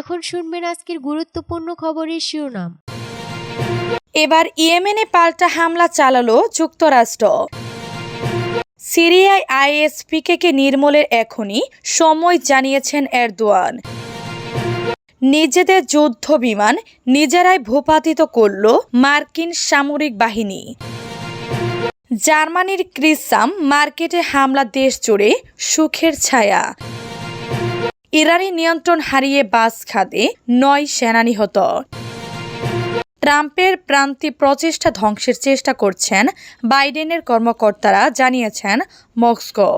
এখন শুনবেন আজকের গুরুত্বপূর্ণ খবরের শিরোনাম। এবার ইয়েমেনে পাল্টা হামলা চালালো যুক্তরাষ্ট্র। সিরিয়ায় আইএস আইএসপিকে নির্মূলের এখনই সময় জানিয়েছেন এরদোয়ান। নিজেদের যুদ্ধ বিমান নিজেরাই ভূপাতিত করল মার্কিন সামরিক বাহিনী। জার্মানির ক্রিসাম মার্কেটে হামলা দেশ জুড়ে সুখের ছায়া। ইরানি নিয়ন্ত্রণ হারিয়ে বাস খাদে নয় সেনা নিহত ট্রাম্পের প্রান্তি প্রচেষ্টা ধ্বংসের চেষ্টা করছেন বাইডেনের কর্মকর্তারা, জানিয়েছেন মস্কো।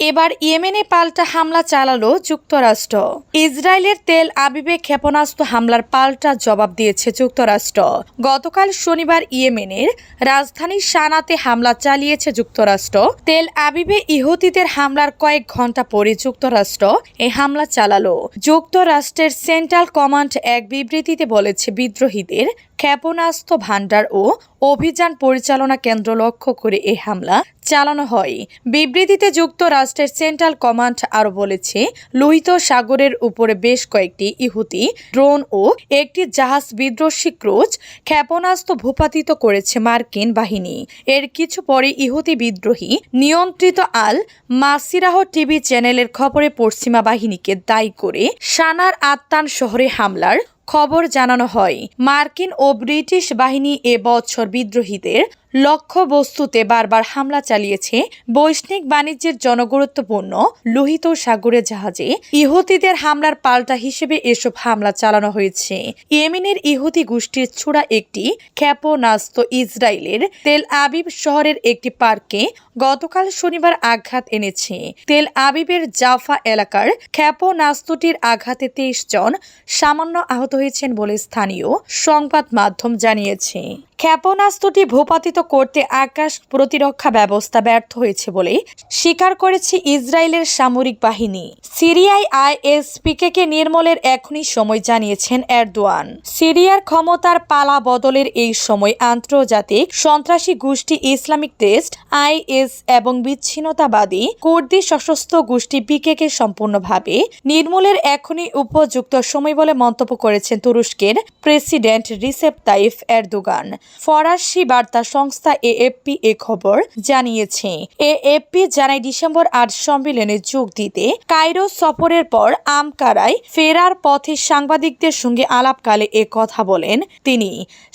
এবার ইয়েমেনে পাল্টা হামলা চালালো যুক্তরাষ্ট্র। ইসরায়েলের তেল আবিবে ক্ষেপণাস্ত্র হামলার পাল্টা জবাব দিয়েছে যুক্তরাষ্ট্র। গতকাল শনিবার ইয়েমেনের রাজধানী সানাতে হামলা চালিয়েছে যুক্তরাষ্ট্র। তেল আবিবে ইহুতিদের হামলার কয়েক ঘণ্টা পরে যুক্তরাষ্ট্র এই হামলা চালালো। যুক্তরাষ্ট্রের সেন্ট্রাল কমান্ড এক বিবৃতিতে বলেছে, বিদ্রোহীদের ক্ষেপণাস্ত্র ভাণ্ডার ও অভিযান পরিচালনা কেন্দ্র লক্ষ্য করে এ হামলা চালানো হয়। বিবৃতিতে যুক্তরাষ্ট্রের সেন্ট্রাল কমান্ড আরও বলেছে, লোহিত সাগরের উপরে বেশ কয়েকটি ইহুতি ড্রোন ও একটি জাহাজ বিদ্রোহী ক্রুজ ক্ষেপণাস্ত্র ভূপাতিত করেছে মার্কিন বাহিনী। এর কিছু পরে ইহুতি বিদ্রোহী নিয়ন্ত্রিত আল মাসিরাহ টিভি চ্যানেলের খবরে পশ্চিমা বাহিনীকে দায়ী করে সানার আত্মান শহরে হামলার খবর জানানো হয়। মার্কিন ও ব্রিটিশ বাহিনী এ বছর বিদ্রোহীদের লক্ষ্যবস্তুতে বারবার হামলা চালিয়েছে বৈশ্বিক বাণিজ্যের জনগুরুত্বপূর্ণ লোহিত সাগরের জাহাজে। ইহুতিদের হামলার পাল্টা হিসেবে এসব হামলা চালানো হয়েছে। ইয়েমেনের ইহুতি গোষ্ঠীর ছোড়া একটি ক্ষেপণাস্ত্র ইসরায়েলের তেল আবিব শহরের একটি পার্কে গতকাল শনিবার আঘাত এনেছে। তেল আবিবের জাফা এলাকার ক্ষেপণাস্ত্রটির আঘাতে তেইশ জন সামান্য আহত হয়েছেন বলে স্থানীয় সংবাদ মাধ্যম জানিয়েছে। ক্ষেপণাস্ত্রটি ভূপাতিত করতে আকাশ প্রতিরক্ষা ব্যবস্থা ব্যর্থ হয়েছে বলে স্বীকার করেছে ইসরায়েলের সামরিক বাহিনী। সিরিয়ায় আইএসপিকে কে নির্মলের এখনই সময় জানিয়েছেন এরদোয়ান। সিরিয়ার ক্ষমতার পালা বদলের এই সময় আন্তর্জাতিক সন্ত্রাসী গোষ্ঠী ইসলামিক টেস্ট আইএস এবং বিচ্ছিন্নতাবাদী কুর্দি সশস্ত্র গোষ্ঠী পিকেকে সম্পূর্ণভাবে নির্মূলের এখনই উপযুক্ত সময় বলে মন্তব্য করেছেন তুরস্কের প্রেসিডেন্ট রিসেপ তাইফ এরদোগান। ফরাসি বার্তা সংস্থা এএফপি এ খবর জানিয়েছে, এএফপি জানায় ডিসেম্বর আট সম্মেলনে যোগ দিতে কায়রো সফরের পর আমকারায় ফেরার পথে সাংবাদিকদের সঙ্গে আলাপকালে এ কথা বলেন তিনি।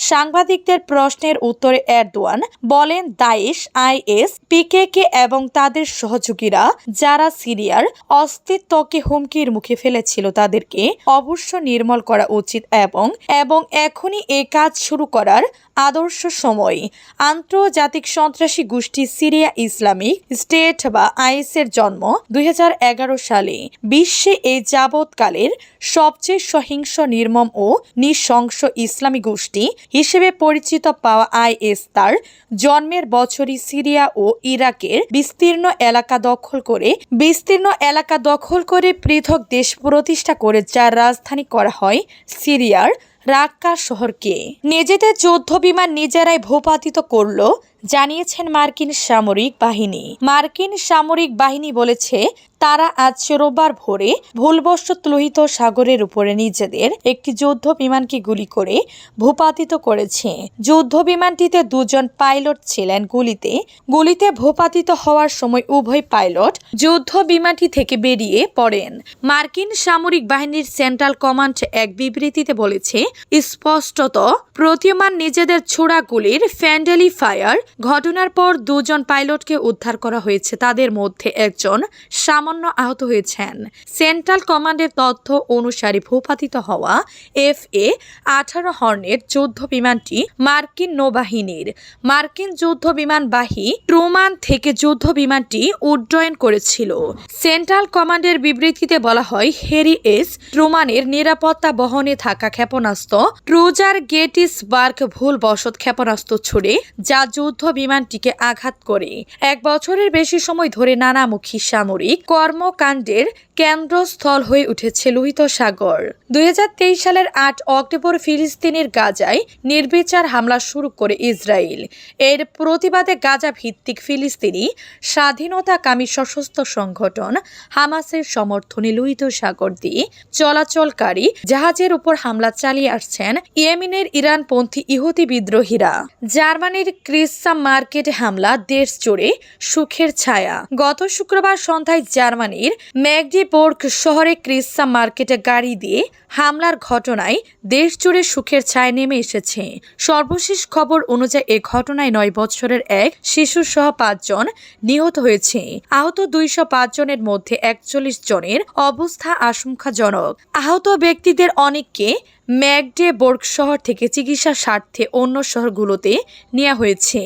সাংবাদিকদের প্রশ্নের উত্তরে এরদোয়ান বলেন দাইশ আইএস পিকেকে এবং তাদের সহযোগীরা যারা সিরিয়ার অস্তিত্বকে হুমকির মুখে ফেলেছিল তাদেরকে অবশ্য নির্মল করা উচিত এবং এবং এখনই এ কাজ শুরু করার আদর্শ সময়। আন্তর্জাতিক সন্ত্রাসী গোষ্ঠী সিরিয়া ইসলামিক স্টেট বা আইএসের জন্ম দুই হাজার এগারো সালে। বিশ্বে এই যাবৎকালের সবচেয়ে সহিংস, নির্মম ও নৃশংস ইসলামী গোষ্ঠী হিসেবে পরিচিত পাওয়া আইএস তার জন্মের বছরই সিরিয়া ও ইরাকের বিস্তীর্ণ এলাকা দখল করে, বিস্তীর্ণ এলাকা দখল করে পৃথক দেশ প্রতিষ্ঠা করে যার রাজধানী করা হয় সিরিয়ার রাক্কা শহরকে। নিজেদের যুদ্ধ বিমান নিজেরাই ভূপাতিত করল জানিয়েছেন মার্কিন সামরিক বাহিনী। মার্কিন সামরিক বাহিনী বলেছে, তারা আজ রোববার ভোরে ভুলবশত লোহিত সাগরের উপরে নিজেদের একটি যুদ্ধ বিমানকে গুলি করে ভূপাতিত করেছে। যুদ্ধ বিমানটিতে দুজন পাইলট ছিলেন গুলিতে। গুলিতে ভূপাতিত হওয়ার সময় উভয় পাইলট যুদ্ধ বিমানটি থেকে বেরিয়ে পড়েন। মার্কিন সামরিক বাহিনীর সেন্ট্রাল কমান্ড এক বিবৃতিতে বলেছে, স্পষ্টত প্রতীয়মান নিজেদের ছোড়া গুলির ফ্যান্ডেলি ফায়ার ঘটনার পর দুজন পাইলটকে উদ্ধার করা হয়েছে। তাদের মধ্যে একজন সামান্য আহত হয়েছেন। সেন্ট্রাল কমান্ডের তথ্য অনুসারে ভূপাতিত হওয়া এফ এ আঠারো হর্নের যুদ্ধ বিমানটি মার্কিন নৌবাহিনীর। মার্কিন যুদ্ধ বিমানবাহী ট্রুমান থেকে যুদ্ধ বিমানটি উড্ডয়ন করেছিল। সেন্ট্রাল কমান্ডের বিবৃতিতে বলা হয়, হেরি এস ট্রুমানের নিরাপত্তা বহনে থাকা ক্ষেপণাস্ত্র ট্রুজার গেটিসবার্গ ভুলবশত ক্ষেপণাস্ত্র ছুড়ে, যা যুদ্ধ বিমানটিকে আঘাত করে। এক বছরের বেশি সময় ধরে নানামুখী সামরিক কর্মকাণ্ডের কেন্দ্রস্থল হয়ে উঠেছে লোহিত সাগর। দুই সালের আট অক্টোবর ফিলিস্তিনের গাজায় নির্বিচার হামলা শুরু করে ইসরায়েল। এর প্রতিবাদে গাজা ভিত্তিক ফিলিস্তিনি স্বাধীনতাকামী সশস্ত্র সংগঠন হামাসের সমর্থনে লোহিত সাগর দিয়ে চলাচলকারী জাহাজের উপর হামলা চালিয়ে আসছেন ইয়েমেনের ইরানপন্থী ইহুদি বিদ্রোহীরা। জার্মানির ক্রিসা মার্কেট হামলা দেশ জুড়ে সুখের ছায়া। গত শুক্রবার সন্ধ্যায় জার্মানির ম্যাগডিবোর্গ শহরে ক্রিসা মার্কেটে গাড়ি দিয়ে হামলার ঘটনায় দেশজুড়ে সুখের ছায় নেমে এসেছে। সর্বশেষ খবর অনুযায়ী এ ঘটনায় নয় বছরের এক শিশু সহ পাঁচজন নিহত হয়েছে। আহত দুইশো পাঁচ জনের মধ্যে একচল্লিশ জনের অবস্থা আশঙ্কাজনক। আহত ব্যক্তিদের অনেককে ম্যাগডেবর্গ শহর থেকে চিকিৎসা স্বার্থে অন্য শহরগুলোতে নেওয়া হয়েছে।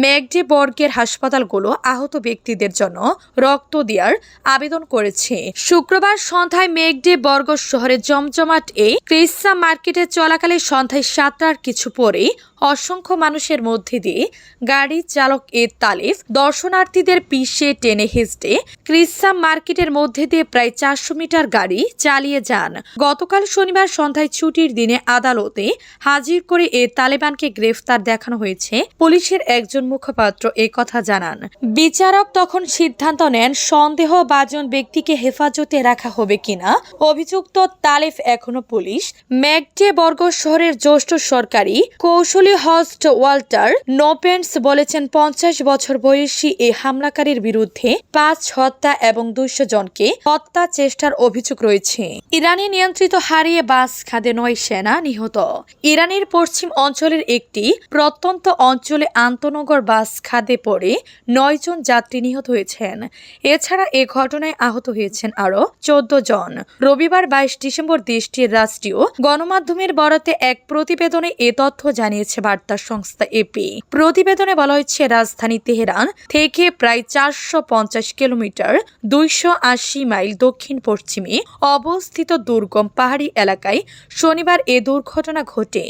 ম্যাগডেবর্গের হাসপাতালগুলো আহত ব্যক্তিদের জন্য রক্ত দেওয়ার আবেদন করেছে। শুক্রবার সন্ধ্যায় মেঘডেবর্গ শহরে জমজমাট এ ক্রিসা মার্কেটে চলাকালে সন্ধ্যায় সাতটার কিছু পরেই অসংখ্য মানুষের মধ্যে দিয়ে গাড়ি চালক এ তালিফ দর্শনার্থীদের পিষে টেনে হেসটে ক্রিসা মার্কেটের মধ্যে দিয়ে প্রায় চারশো মিটার গাড়ি চালিয়ে যান। গতকাল শনিবার সন্ধ্যায় ছুটির দিনে আদালতে হাজির করে এ তালেবানকে গ্রেফতার দেখানো হয়েছে। পুলিশের একজন মুখপাত্র কথা জানান। বিচারক তখন সিদ্ধান্ত নেন সন্দেহভাজন ব্যক্তিকে হেফাজতে রাখা হবে কিনা। অভিযুক্ত তালেফ এখনও পুলিশ। ম্যাগডে বর্গ শহরের জ্যেষ্ঠ সরকারি কৌশলী হস্ট ওয়াল্টার নোপেন্স বলেছেন পঞ্চাশ বছর বয়সী এই হামলাকারীর বিরুদ্ধে পাঁচ হত্যা এবং দুইশো জনকে হত্যা চেষ্টার অভিযোগ রয়েছে। ইরানি নিয়ন্ত্রিত হারিয়ে বাস খাদে নয় সেনা নিহত। ইরানের পশ্চিম অঞ্চলের একটি প্রত্যন্ত অঞ্চলে আন্তনগর বাস খাদে পড়ে নয় জন যাত্রী নিহত হয়েছেন। এছাড়া এ ঘটনায় আহত হয়েছেন আরও চোদ্দ জন। রবিবার বাইশ ডিসেম্বর দেশটির রাষ্ট্রীয় গণমাধ্যমের বরাতে এক প্রতিবেদনে এ তথ্য জানিয়েছে বার্তা সংস্থা এপি প্রতিবেদনে বলা হয়েছে, রাজধানী তেহরান থেকে প্রায় চারশো পঞ্চাশ কিলোমিটার দুইশো আশি মাইল দক্ষিণ পশ্চিমে অবস্থিত দুর্গম পাহাড়ি এলাকায় শনিবার এ দুর্ঘটনা ঘটে।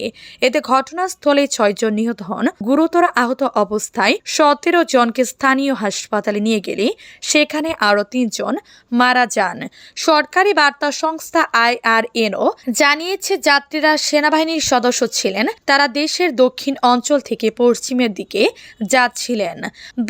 এতে ঘটনাস্থলে ছয়জন নিহত হন। গুরুতর আহত অবস্থায় সতেরো জনকে স্থানীয় হাসপাতালে নিয়ে গেলে সেখানে আরও তিনজন মারা যান। সরকারি বার্তা সংস্থা আইআরএনও জানিয়েছে, যাত্রীরা সেনাবাহিনীর সদস্য ছিলেন। তারা দেশের দক্ষিণ অঞ্চল থেকে পশ্চিমের দিকে যাচ্ছিলেন।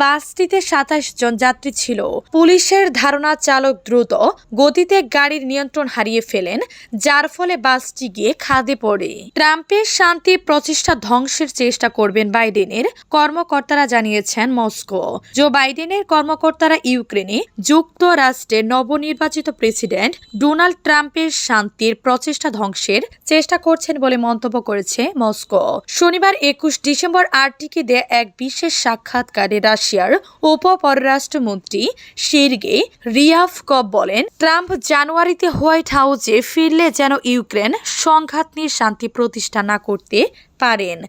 বাসটিতে সাতাশ জন যাত্রী ছিল। পুলিশের ধারণা, চালক দ্রুত গতিতে গাড়ির নিয়ন্ত্রণ হারিয়ে ফেলেন, যার ফলে বাসটি গিয়ে খাদে পড়ে। ট্রাম্পের শান্তি প্রচেষ্টা ধ্বংসের চেষ্টা করবেন বাইডেনের কর্মকর্তারা জানিয়েছেন মস্কো। জো বাইডেনের কর্মকর্তারা ইউক্রেনে যুক্তরাষ্ট্রের নবনির্বাচিত প্রেসিডেন্ট ডোনাল্ড ট্রাম্পের শান্তির প্রচেষ্টা ধ্বংসের চেষ্টা করছেন বলে মন্তব্য করেছে মস্কো। শনিবার একুশ ডিসেম্বর আরটিকে দেয়া এক বিশেষ সাক্ষাৎকারে রাশিয়ার উপ পররাষ্ট্রমন্ত্রী শিরগে রিয়াফকভ বলেন, ট্রাম্প জানুয়ারিতে হোয়াইট হাউসে ফিরলে যেন ইউক্রেন সংঘাত নিয়ে শান্তি প্রতিষ্ঠা না করতে পারেন।